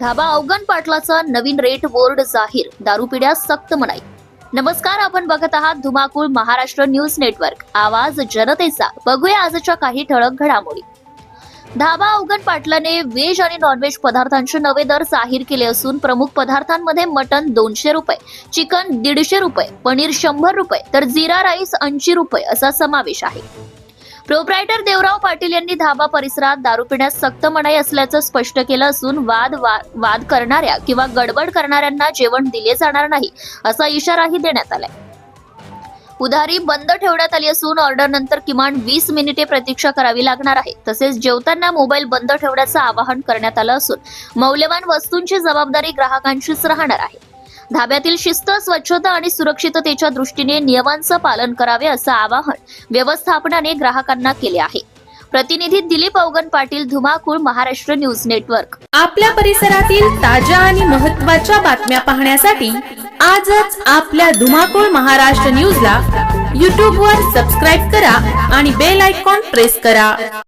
धाबा अवगण पाटलाचा नवीन rate board जाहीर. दारूपिढ्या सक्त मनाई. नमस्कार आपण बघत आहात धुमाकूळ महाराष्ट्र न्यूज नेटवर्क. आवाज जनतेचा. बघूया आजच्या काही ठळक घडामोडी. धाबा अवगण पाटलाने व्हेज आणि नॉनव्हेज पदार्थांचे नवे दर जाहीर केले असून प्रमुख पदार्थांमध्ये मटन दोनशे रुपये चिकन दीडशे रुपये पनीर शंभर रुपये तर जिरा राईस ऐंशी रुपये असा समावेश आहे. प्रोप्रायटर देवराव पाटील यांनी धाबा परिसरात दारू पिण्यास सक्त मनाई असल्याचं स्पष्ट केलं असून वाद वा, वाद करणाऱ्या किंवा गडबड करणाऱ्यांना जेवण दिले जाणार नाही असा इशाराही देण्यात आलाय. उधारी बंद ठेवण्यात आली असून ऑर्डर नंतर किमान वीस मिनिटे प्रतीक्षा करावी लागणार आहे. तसेच जेवताना मोबाईल बंद ठेवण्याचं आवाहन करण्यात आलं असून मौल्यवान वस्तूंची जबाबदारी ग्राहकांचीच राहणार आहे. धाब्यातील शिस्त स्वच्छता आणि सुरक्षिततेच्या दृष्टीने नियमांचं पालन करावे असं आवाहन व्यवस्थापनाने ग्राहकांना केले आहे. प्रतिनिधी दिलीप अवगन पाटील धुमाकूळ महाराष्ट्र न्यूज नेटवर्क. आपल्या परिसरातील ताज्या आणि महत्त्वाच्या बातम्या पाहण्यासाठी आजच आपल्या धुमाकूळ महाराष्ट्र न्यूजला यूट्यूबवर सबस्क्राईब करा आणि बेल आयकॉन प्रेस करा.